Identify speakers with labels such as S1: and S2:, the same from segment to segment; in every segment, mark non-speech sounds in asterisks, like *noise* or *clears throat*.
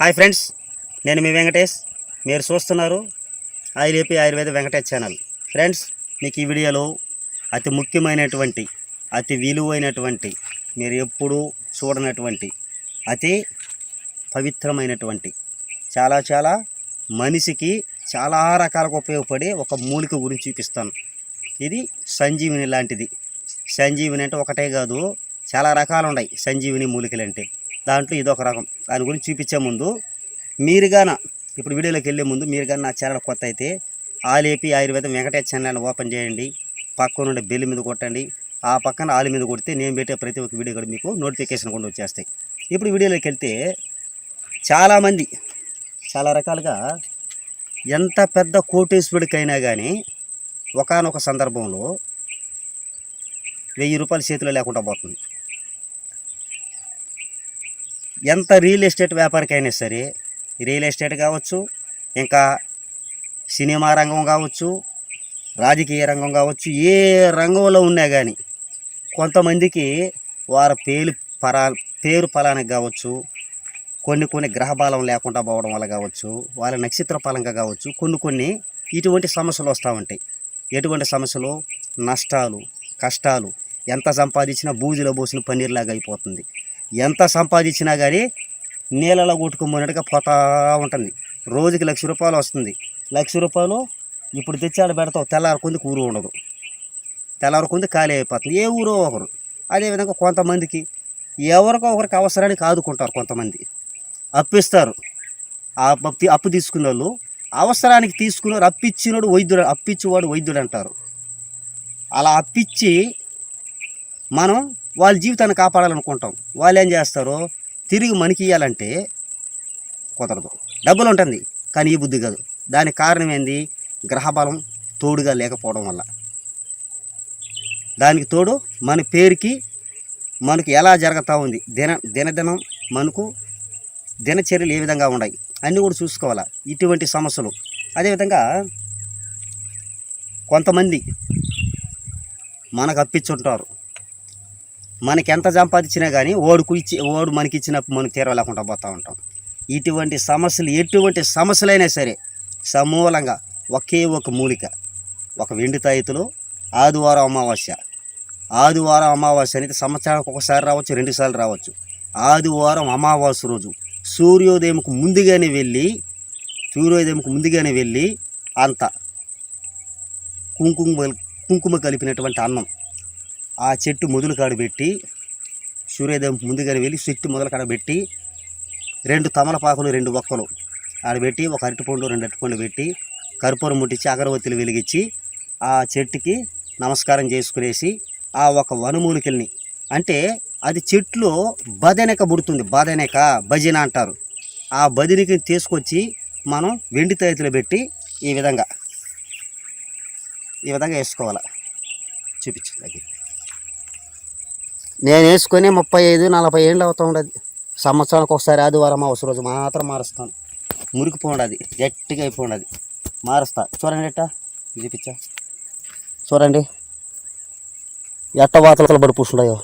S1: Hi friends నేను మీ వెంకటేష్. మీరు చూస్తున్నారు ఐలేపి ఆయుర్వేద వెంకటేష్ ఛానల్. ఫ్రెండ్స్ మీకు ఈ వీడియోలో అతి ముఖ్యమైనటువంటి అతి విలువైనటువంటి మీరు ఎప్పుడూ చూడనటువంటి అతి పవిత్రమైనటువంటి చాలా చాలా మనిషికి చాలా రకాలకు ఉపయోగపడే ఒక మూలిక గురించి చూపిస్తాను. ఇది సంజీవిని లాంటిది. సంజీవిని అంటే ఒకటే కాదు చాలా రకాలు ఉన్నాయి సంజీవిని మూలికలు అంటే దాంట్లో ఇదొక రకం. దాని గురించి చూపించే ముందు మీరుగాన ఇప్పుడు వీడియోలోకి వెళ్ళే ముందు మీరు నా ఛానల్ కొత్త అయితే ఆలేపి ఆయుర్వేదం వెంకటేష్ ఛానల్ ఓపెన్ చేయండి పక్కన ఉండే బెల్ మీద కొట్టండి ఆ పక్కన ఆలు మీద కొడితే నేను పెట్టే ప్రతి ఒక్క వీడియో కూడా మీకు నోటిఫికేషన్ కూడా వచ్చేస్తాయి. ఇప్పుడు వీడియోలోకి వెళ్తే చాలామంది చాలా రకాలుగా ఎంత పెద్ద కోటేశ్వరుడికైనా కానీ ఒకానొక సందర్భంలో వెయ్యి రూపాయలు చేతిలో లేకుండా పోతుంది. ఎంత రియల్ ఎస్టేట్ వ్యాపారికైనా సరే రియల్ ఎస్టేట్ కావచ్చు ఇంకా సినిమా రంగం కావచ్చు రాజకీయ రంగం కావచ్చు ఏ రంగంలో ఉన్నా కానీ కొంతమందికి వారి పేరు పరా పేరు ఫలానికి కావచ్చు కొన్ని కొన్ని గ్రహ బలం లేకుండా పోవడం వల్ల కావచ్చు వాళ్ళ నక్షత్ర ఫలంగా కావచ్చు కొన్ని కొన్ని ఇటువంటి సమస్యలు వస్తూ ఉంటాయి. ఎటువంటి సమస్యలు? నష్టాలు కష్టాలు ఎంత సంపాదించినా బూజులో పోసిన పన్నీర్లాగా అయిపోతుంది. ఎంత సంపాదించినా కానీ నీళ్ళలో కొట్టుకుపోయినట్టుగా పోతా ఉంటుంది. రోజుకి లక్ష రూపాయలు వస్తుంది. లక్ష రూపాయలు ఇప్పుడు తెచ్చాడు పెడతావు తెల్లారకుంది ఊరు ఉండదు. తెల్లారకుంది ఖాళీ అయిపోతుంది. ఏ ఊరో ఒకరు. అదేవిధంగా కొంతమందికి ఎవరికో ఒకరికి అవసరానికి ఆదుకుంటారు కొంతమంది. అప్పిస్తారు. ఆ అప్పు అప్పు తీసుకున్న వాళ్ళు అవసరానికి తీసుకున్నారు అప్పిచ్చినోడు వైద్యుడు అప్పిచ్చేవాడు వైద్యుడు అంటారు. అలా అప్పిచ్చి మనం వాళ్ళ జీవితాన్ని కాపాడాలనుకుంటాం. వాళ్ళు ఏం చేస్తారు తిరిగి మనకి ఇవ్వాలంటే కుదరదు. డబ్బులు ఉంటుంది కానీ ఈ బుద్ధి కాదు. దానికి కారణం ఏంది? గ్రహబలం తోడుగా లేకపోవడం వల్ల. దానికి తోడు మన పేరుకి మనకు ఎలా జరుగుతూ ఉంది? దిన దినదినం మనకు దినచర్యలు ఏ విధంగా ఉన్నాయి? అన్నీ కూడా చూసుకోవాలి? ఇటువంటి సమస్యలు. అదేవిధంగా కొంతమంది మనకు అప్పించుంటారు మనకి ఎంత సంపాదించినా కానీ ఓడుకు ఇచ్చి ఓడు మనకి ఇచ్చినప్పుడు మనకు తీరలేకుండా పోతూ ఉంటాం. ఇటువంటి సమస్యలు ఎటువంటి సమస్యలైనా సరే సమూలంగా ఒకే ఒక మూలిక ఒక వెండి తాయితులు ఆదివారం అమావాస్య. ఆదివారం అమావాస్య అనేది సంవత్సరానికి ఒకసారి రావచ్చు రెండుసార్లు రావచ్చు. ఆదివారం అమావాస్య రోజు సూర్యోదయంకు ముందుగానే వెళ్ళి సూర్యోదయంకు ముందుగానే వెళ్ళి అంత కుంకుమ కుంకుమ కలిపినటువంటి అన్నం ఆ చెట్టు మొదలు కాడ పెట్టి సూర్యోదయం ముందుగానే వెళ్ళి చెట్టు మొదలు కాడ పెట్టి రెండు తమలపాకులు రెండు ఒక్కలు ఆడబెట్టి ఒక అరటిపండు రెండు అరటిపండు పెట్టి కర్పూరం ముట్టించి అగరవత్తులు వెలిగించి ఆ చెట్టుకి నమస్కారం చేసుకునేసి ఆ ఒక వనమూలికల్ని అంటే అది చెట్లో బదనెక పుడుతుంది. బదనెక భజన అంటారు. ఆ బదినికి తీసుకొచ్చి మనం వెండి తైతులు పెట్టి ఈ విధంగా ఈ విధంగా వేసుకోవాలి. చూపించు దగ్గర నేను వేసుకొని ముప్పై ఐదు నలభై ఏళ్ళు అవుతూ ఉండదు. సంవత్సరానికి ఒకసారి ఆదివారం అవసరం రోజు మాత్రం మారుస్తాను. మురికిపోండది గట్టిగా అయిపోండది. మారుస్తా. చూడండి ఎట్టా? చూపించా? చూడండి. ఎట్ట వాతలు పడి పూసుండయో.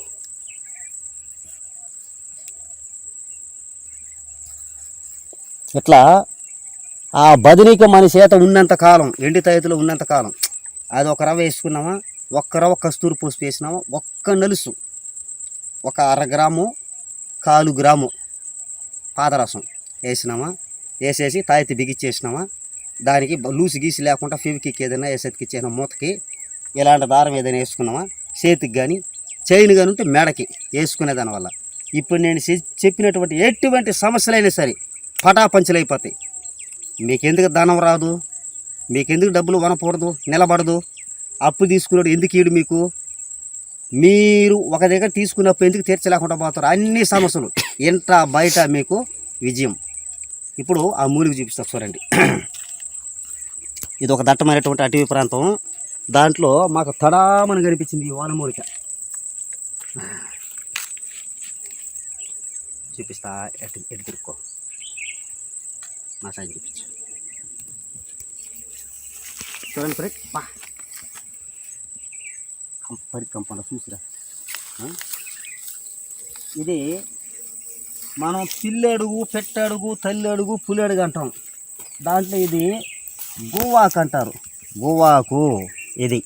S1: ఇట్లా ఆ బదినికి మన చేత ఉన్నంత కాలం ఎండి తైతులు ఉన్నంత కాలం అది ఒక రవ్వ వేసుకున్నామా? ఒక్క రవ్వ కస్తూరి పూసి వేసినామా? ఒక్క నలుసు. ఒక అర గ్రాము కాలు గ్రాము పాదరసం వేసినామా? వేసేసి తాయితి బిగిచ్చేసినామా దానికి లూసి గీసి లేకుండా ఫివికిక్ ఏదైనా వేసేతికిచ్చేసిన మూతకి ఇలాంటి దారం ఏదైనా వేసుకున్నామా? చేతికి కానీ చైన్ కానీ ఉంటే మెడకి వేసుకునే దానివల్ల ఇప్పుడు నేను చెప్పినటువంటి ఎటువంటి సమస్యలైనా సరే పటాపంచలు అయిపోతాయి. మీకెందుకు ధనం రాదు? మీకెందుకు డబ్బులు వనకూడదు నిలబడదు? అప్పు తీసుకున్నాడు ఎందుకు ఈడు మీకు? మీరు ఒక దగ్గర తీసుకున్నప్పుడు ఎందుకు తీర్చలేకుండా పోతారు? అన్ని సమస్యలు. ఇంట బయట మీకు విజయం. ఇప్పుడు ఆ మూలిక చూపిస్తారు చూడండి. ఇది ఒక దట్టమైనటువంటి అటవీ ప్రాంతం. దాంట్లో మాకు తడామని కనిపించింది ఈ వానమూలిక చూపిస్తా ఎటు ఎటు తిరుక్కో. మా సాయం చూపించు. చూడండి ఫ్రెండ్ బా కంపడి కంపండ చూసిరా. ఇది మనం పిల్లడుగు పెట్టడుగు తల్లి అడుగు పులి అడుగు అంటాం. దాంట్లో ఇది గోవాకు అంటారు. గోవాకు ఇది.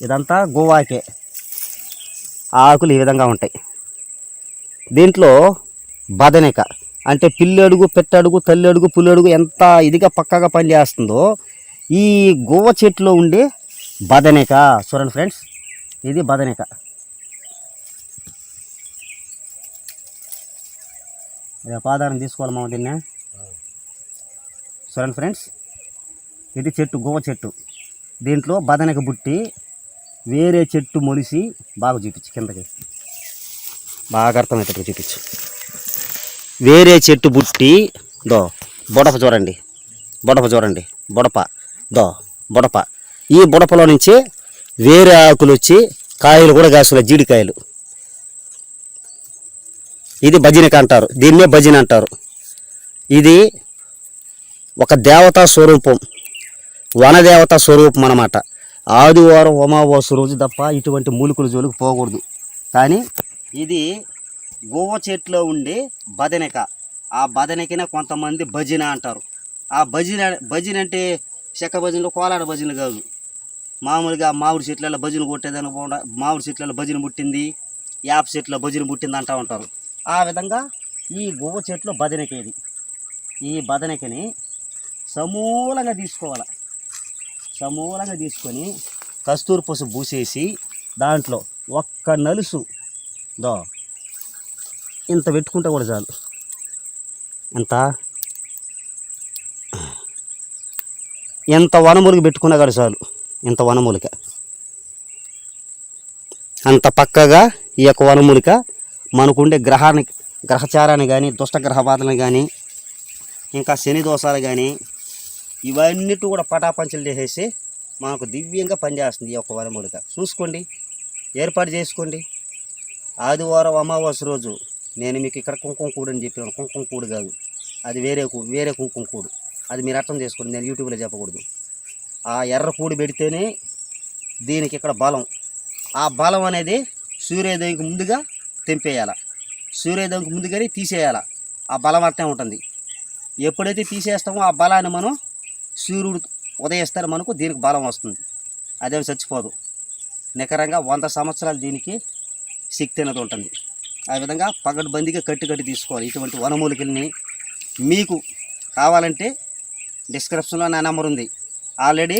S1: ఇదంతా గోవాకే. ఆకులు ఈ విధంగా ఉంటాయి. దీంట్లో బదనిక అంటే పిల్లడుగు పెట్టడుగు తల్లి అడుగు పులి అడుగు ఎంత ఇదిగా పక్కగా పనిచేస్తుందో ఈ గువ్వ చెట్టులో ఉండే బదనిక. చూడండి ఫ్రెండ్స్ ఇది బదనిక. రేపు ఆధారం తీసుకోవాలి మామ దీన్ని. చూడండి ఫ్రెండ్స్ ఇది చెట్టు గువ్వ చెట్టు. దీంట్లో బదనిక బుట్టి వేరే చెట్టు మొలిసి బాగా చూపించు కిందకి. బాగా అర్థమవుతుంది చూపించు. వేరే చెట్టు బుట్టి దో బొడప చూడండి. బొడప చూడండి. బొడప దో బొడప. ఈ బుడపలో నుంచి వేరే ఆకులు వచ్చి కాయలు కూడా కాస్తున్నాయి జీడికాయలు. ఇది భజనిక అంటారు దీన్నే భజన అంటారు. ఇది ఒక దేవతా స్వరూపం వనదేవత స్వరూపం అన్నమాట. ఆదివారం ఉమావాసు రోజు తప్ప ఇటువంటి మూలికలు జోలికి పోకూడదు. కానీ ఇది గువ్వ చెట్లో ఉండే బదనిక. ఆ బదనికనే కొంతమంది భజన అంటారు. ఆ భజన భజన అంటే చెక్క భజనలు కోలాడ భజనలు కాదు. మామూలుగా మామిడి చెట్లలో భజన కొట్టేదానికి మామిడి చెట్లలో భజన పుట్టింది యాప చెట్లో భజన పుట్టింది అంటూ ఉంటారు. ఆ విధంగా ఈ గువ్వ చెట్లు బదనిక ఈ బదనికని సమూలంగా తీసుకోవాలి. సమూలంగా తీసుకొని కస్తూరి పసుపు పూసేసి దాంట్లో ఒక్క నలుసు దో ఇంత పెట్టుకుంటే కూడా చాలు. ఎంత? ఎంత వనములుగు పెట్టుకున్నా కూడా చాలు. ఇంత వనమూలిక. అంత పక్కగా ఈ యొక్క వనమూలిక మనకుండే గ్రహాన్ని గ్రహచారాన్ని కానీ దుష్టగ్రహ బాధలను కానీ ఇంకా శని దోషాలు కానీ ఇవన్నిటి కూడా పటాపంచలు చేసేసి మనకు దివ్యంగా పనిచేస్తుంది ఈ యొక్క వనమూలిక. చూసుకోండి ఏర్పాటు చేసుకోండి. ఆదివారం అమావాస్య రోజు నేను మీకు ఇక్కడ కుంకుమ కూడు అని చెప్పాను. కుంకుమ కూడు కాదు. అది వేరే కూడు వేరే కుంకుమ కూడు. అది మీరు అర్థం చేసుకోండి. నేను యూట్యూబ్లో చెప్పకూడదు. ఆ ఎర్ర కూడు పెడితేనే దీనికి ఇక్కడ బలం. ఆ బలం అనేది సూర్యోదయంకి ముందుగా తెంపేయాల. సూర్యోదయంకి ముందుగానే తీసేయాల. ఆ బలం అట్టే ఉంటుంది. ఎప్పుడైతే తీసేస్తామో ఆ బలాన్ని మనం సూర్యుడు ఉదయిస్తారు మనకు దీనికి బలం వస్తుంది. అదేం చచ్చిపోదు. నికరంగా వంద సంవత్సరాలు దీనికి శక్తి అనేది ఉంటుంది. ఆ విధంగా పగడ్బందీగా కట్టి కట్టి తీసుకోవాలి. ఇటువంటి వనమూలికల్ని మీకు కావాలంటే డిస్క్రిప్షన్లో నా నెంబర్ ఉంది. Already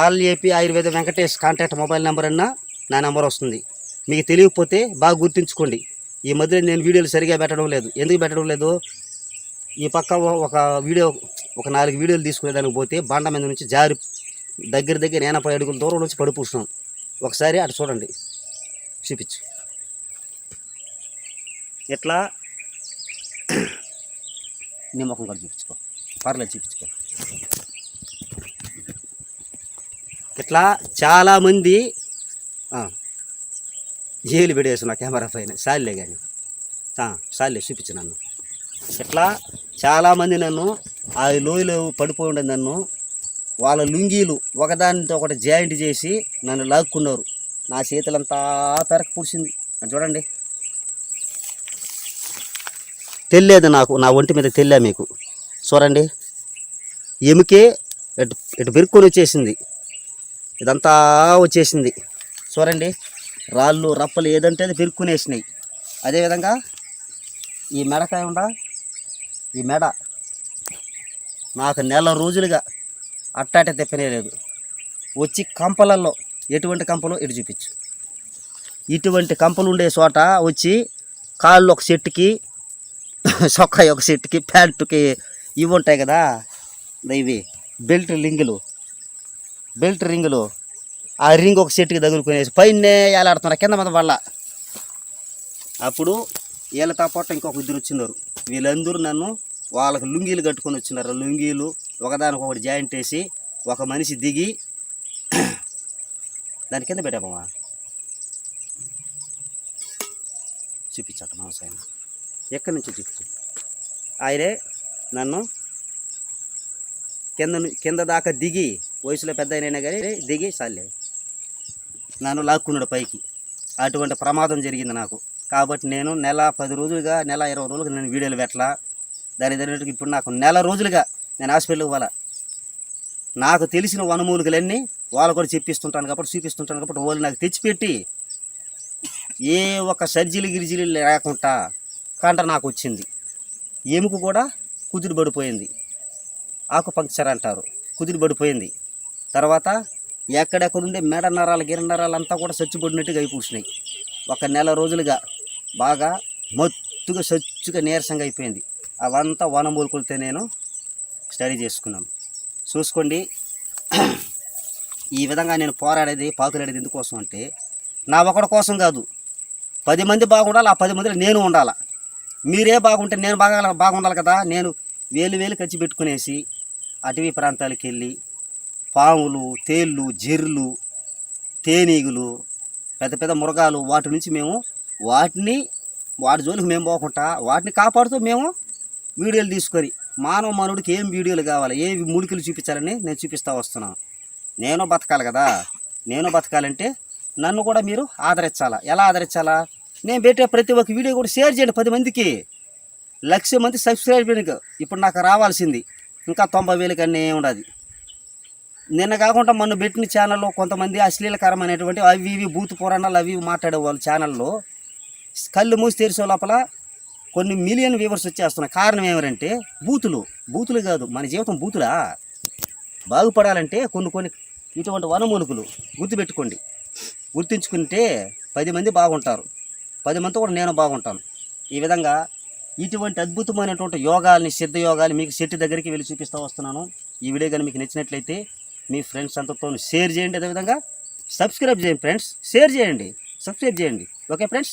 S1: all AP Ayurveda Venkatesh contact mobile number అన్నా నా నెంబర్ వస్తుంది. మీకు తెలియకపోతే బాగా గుర్తుంచుకోండి. ఈ మధ్య నేను వీడియోలు సరిగా పెట్టడం లేదు. ఎందుకు పెట్టడం లేదు? ఈ పక్క ఒక వీడియో ఒక నాలుగు వీడియోలు తీసుకునేదానికి పోతే బండ మీద నుంచి జారి దగ్గర దగ్గర ఎనభై అడుగుల దూరం నుంచి పడిపోతున్నాం ఒకసారి అటు చూడండి. చూపించు. ఇట్లా నిమ్మకం కూడా చూపించుకో. పర్లేదు చూపించుకో. ఇట్లా చాలామంది ఏలు పెడేసి నా కెమెరా పైన. సాల్లే కానీ సాల్లే చూపించు నన్ను. ఇట్లా చాలామంది నన్ను ఆ లోయలో పడిపోయి ఉండే నన్ను వాళ్ళ లుంగీలు ఒకదానితో ఒకటి జాయింట్ చేసి నన్ను లాక్కున్నారు. నా చేతులంతా పెరక పుడిచింది. చూడండి. తెలియదు నాకు. నా ఒంటి మీద తెలియ మీకు. చూడండి. ఎముకే ఇటు ఇటు పెరుక్కొని వచ్చేసింది. ఇదంతా వచ్చేసింది. చూడండి రాళ్ళు రప్పలు ఏదంటే అది పెరుక్కునేసినాయి అదేవిధంగా ఈ మెడకాయ ఉండ ఈ మెడ. నాకు నెల రోజులుగా అట్టాటే తెప్పనేలేదు వచ్చి కంపలలో ఎటువంటి కంపలు? ఇటు చూపించు. ఇటువంటి కంపలు ఉండే చోట వచ్చి కాళ్ళు ఒక సెట్టుకి సొక్క ఒక సెట్టుకి ప్యాంటుకి ఇవి ఉంటాయి కదా ఇవి బెల్ట్ లింగులు. బెల్ట్ రింగులు. ఆ రింగ్ ఒక సెట్కి తగులుకునేసి పైనే ఏలాడుతున్నారు కింద మీద వల్ల అప్పుడు వీళ్ళతో పాటు ఇంకొక ఇద్దరు వచ్చినారు. వీళ్ళందరూ నన్ను వాళ్ళకి లుంగీలు కట్టుకొని వచ్చినారు. లుంగీలు ఒకదానికొకటి జాయింట్ వేసి ఒక మనిషి దిగి *clears throat* దాని కింద పెట్టామా చూపించట వ్యవసాయం ఎక్కడి నుంచి చూపించు? ఆయనే నన్ను కింద కింద దాకా దిగి వయసులో పెద్ద అయినా కానీ దిగి సాలే నన్ను లాక్కున్నాడు పైకి. అటువంటి ప్రమాదం జరిగింది నాకు. కాబట్టి నేను నెల పది రోజులుగా నెల ఇరవై రోజులుగా నేను వీడియోలు పెట్టలా. దాని తగినట్టుగా ఇప్పుడు నాకు నెల రోజులుగా నేను హాస్పిటల్కి పోలా నాకు తెలిసిన వనమూలికలన్నీ వాళ్ళు కూడా చెప్పిస్తుంటాను కాబట్టి చూపిస్తుంటాను కాబట్టి వాళ్ళు నాకు తెచ్చిపెట్టి ఏ ఒక్క సర్జీలు గిరిజీలు లేకుండా కంట నాకు వచ్చింది. ఎముక కూడా కుదిరి పడిపోయింది. ఆకు పంక్చర్ అంటారు. కుదిరి పడిపోయింది. తర్వాత ఎక్కడెక్కడ ఉండే మెడ నరాలు గిర నరాలు అంతా కూడా చచ్చిపడినట్టుగా అయిపోసినాయి. ఒక నెల రోజులుగా బాగా మత్తుగా సచ్చుగా నీరసంగా అయిపోయింది. అవంతా వనమూలుకులతో నేను స్టడీ చేసుకున్నాను. చూసుకోండి ఈ విధంగా నేను పోరాడేది పాకులాడేది ఎందుకోసం అంటే నా ఒకడి కోసం కాదు. పది మంది బాగుండాలి ఆ పది మందిలో నేను ఉండాలా? మీరే బాగుంటే నేను బాగా బాగుండాలి కదా? నేను వేలు వేలు ఖర్చు పెట్టుకునేసి అటవీ ప్రాంతాలకు వెళ్ళి పాములు తేళ్ళు జెర్లు తేనీగులు పెద్ద పెద్ద మృగాలు వాటి నుంచి మేము వాటిని వాటి జోలికి మేము పోకుండా వాటిని కాపాడుతూ మేము వీడియోలు తీసుకొని మానవ మానవుడికి ఏం వీడియోలు కావాలి ఏ ముడికలు చూపించాలని నేను చూపిస్తూ వస్తున్నాను నేను బతకాలి కదా. నేను బతకాలంటే నన్ను కూడా మీరు ఆదరించాలా? ఎలా ఆదరించాలా? నేను పెట్టే ప్రతి ఒక్క వీడియో కూడా షేర్ చేయండి పది మందికి. లక్ష మంది సబ్స్క్రైబ్ ఇప్పుడు నాకు రావాల్సింది ఇంకా తొంభై వేలు కన్నా ఉండదు. నిన్న కాకుండా మొన్న పెట్టిన ఛానల్లో కొంతమంది అశ్లీలకరమైనటువంటి అవి ఇవి బూత్ పురాణాలు అవి ఇవి మాట్లాడే వాళ్ళ ఛానల్లో కళ్ళు మూసి తెరిసే లోపల కొన్ని మిలియన్ వ్యూవర్స్ వచ్చేస్తున్నాయి కారణం ఏమంటే బూతులు బూతులు కాదు మన జీవితం బూతులా బాగుపడాలంటే కొన్ని కొన్ని ఇటువంటి వనమూలుకులు గుర్తుపెట్టుకోండి. గుర్తుంచుకుంటే పది మంది బాగుంటారు. పది మంది కూడా నేను బాగుంటాను. ఈ విధంగా ఇటువంటి అద్భుతమైనటువంటి యోగాల్ని సిద్ధ యోగాలు మీకు సెట్ దగ్గరికి వెళ్ళి చూపిస్తూ వస్తున్నాను. ఈ వీడియో కానీ మీకు నచ్చినట్లయితే మీ ఫ్రెండ్స్ అంతతో షేర్ చేయండి అదేవిధంగా సబ్స్క్రైబ్ చేయండి ఫ్రెండ్స్ షేర్ చేయండి సబ్స్క్రైబ్ చేయండి. Okay friends?